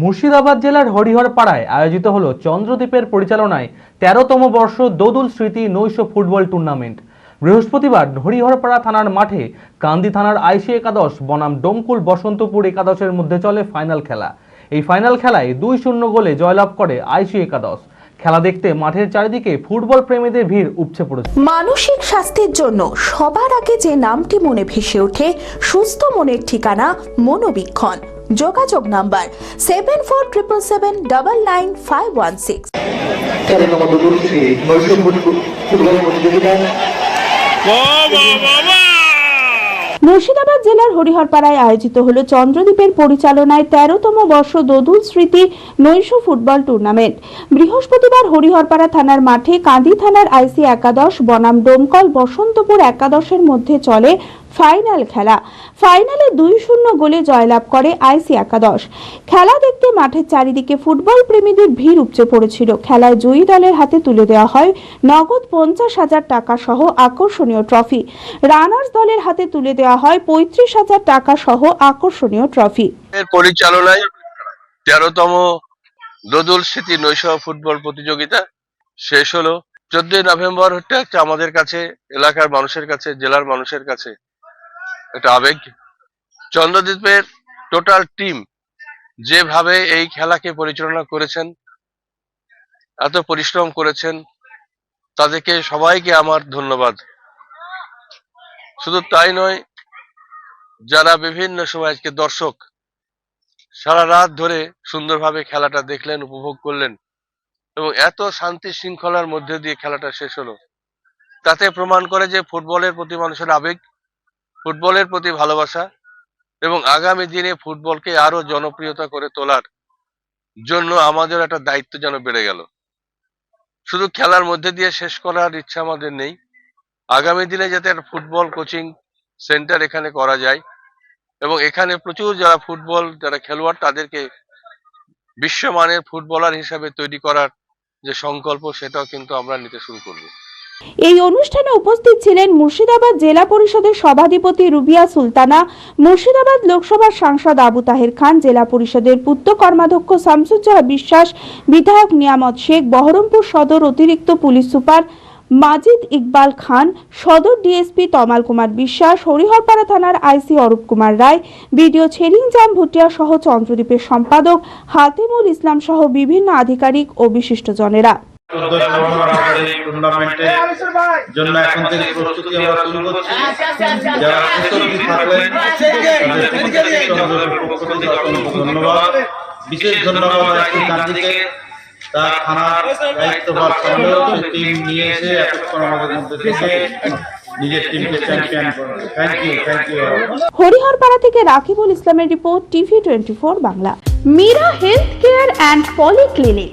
মুর্শিদাবাদ জেলার হরিহরপাড়ায় আয়োজিত হলো চন্দ্রদ্বীপের পরিচালনায় তেরোতম বর্ষ দোদুল স্মৃতি নৈশ ফুটবল টুর্নামেন্ট। বৃহস্পতিবার হরিহরপাড়া থানার মাঠে কান্দি থানার আইসি একাদশ, বনাম ডোমকুল বসন্তপুর একাদশের মধ্যে চলে ফাইনাল খেলা। এই ফাইনাল খেলায় দুই শূন্য গোলে জয়লাভ করে আইসি একাদশ। খেলা দেখতে মাঠের চারিদিকে ফুটবল প্রেমীদের ভিড় উপচে পড়েছে। মানসিক স্বাস্থ্যের জন্য সবার আগে যে নামটি মনে ভেসে ওঠে, সুস্থ মনের ঠিকানা মনোবীক্ষণ। যোগাযোগ number seven four triple seven double nine five one six. Murshidabad জেলার হরিহরপাড়ায় আয়োজিত হলো চন্দ্রদ্বীপের পরিচালনায় তেরোতম বর্ষ দোদুল স্মৃতি নৈশ ফুটবল টুর্নামেন্ট। বৃহস্পতিবার হরিহরপাড়া থানার মাঠে কাঁদি থানার আইসি একাদশ বনাম ডোমকল বসন্তপুর একাদশের মধ্যে চলে ফাইনাল খেলা। ফাইনালে দুই শূন্য গোলে জয়লাভ করে আইসি একাদশ। খেলা দেখতে মাঠের চারিদিকে ফুটবল প্রেমীদের ভিড় উপচে পড়েছিল। খেলায় জয়ী দলের হাতে তুলে দেওয়া হয় নগদ পঞ্চাশ হাজার টাকা সহ আকর্ষণীয় ট্রফি। রানার্স দলের হাতে তুলে দেওয়া হয় পঁয়ত্রিশ হাজার টাকা সহ আকর্ষণীয় ট্রফি। পরিচালনায় তেরোতম দোদুল স্মৃতি নৈশ ফুটবল প্রতিযোগিতা শেষ হলো। চোদ্দই নভেম্বর হচ্ছে আমাদের কাছে, এলাকার মানুষের কাছে, জেলার মানুষের কাছে। একটা আবেগ। চন্দ্রদ্বীপের টোটাল টিম যেভাবে এই খেলাকে পরিচালনা করেছেন, এত পরিশ্রম করেছেন, তাদেরকে সবাইকে আমার ধন্যবাদ। শুধু তাই নয়, যারা বিভিন্ন সময় আজকে দর্শক, সারা রাত ধরে সুন্দরভাবে খেলাটা দেখলেন, উপভোগ করলেন, এবং এত শান্তি শৃঙ্খলার মধ্যে দিয়ে খেলাটা শেষ হলো। তাতে প্রমাণ করে যে ফুটবলের প্রতি মানুষের আবেগ ফুটবলের প্রতি ভালোবাসা এবং আগামী দিনে ফুটবলকে আরও জনপ্রিয়তা করে তোলার জন্য আমাদের একটা দায়িত্ব যেন বেড়ে গেল। শুধু খেলার মধ্যে দিয়ে শেষ করার ইচ্ছা আমাদের নেই। আগামী দিনে যাতে একটা ফুটবল কোচিং সেন্টার এখানে করা যায় এবং এখানে প্রচুর যারা ফুটবল, যারা খেলোয়াড়, তাদেরকে বিশ্বমানের ফুটবলার হিসাবে তৈরি করার যে সংকল্প, সেটাও কিন্তু আমরা নিতে শুরু করব। এই অনুষ্ঠানে উপস্থিত ছিলেন মুর্শিদাবাদ জেলা পরিষদের সভাধিপতি রুবিয়া সুলতানা, মুর্শিদাবাদ লোকসভার সাংসদ আবু তাহের খান, জেলা পরিষদের পূর্ত কর্মাধ্যক্ষ শামসুজ্জাহ বিশ্বাস, বিধায়ক নিয়ামত শেখ, বহরমপুর সদর অতিরিক্ত পুলিশ সুপার মাজিদ ইকবাল খান, সদর ডিএসপি তমাল কুমার বিশ্বাস, হরিহরপাড়া থানার আইসি অরূপ কুমার রায়, বিডিও ছেরিংজাম ভুটিয়া সহ চন্দ্রদ্বীপের সম্পাদক হাতিমুল ইসলাম সহ বিভিন্ন আধিকারিক ও বিশিষ্টজনেরা। টুর্নামেন্টের জন্য এখন থেকে প্রস্তুতি আমরা শুরু করছি যারা প্রস্তুতি ধন্যবাদ বিশেষ ধন্যবাদ রাখি গান্ধীকে তার থানার দায়িত্বভার সামলেও টিম নিয়ে এসে এতক্ষণ আমাদের মধ্যে থেকে নিজের টিমকে চ্যাম্পিয়ন করবে thank you thank you Hariharpara থেকে রাকিবুল ইসলামের report TV twenty four Bangla Meera health care and polyclinic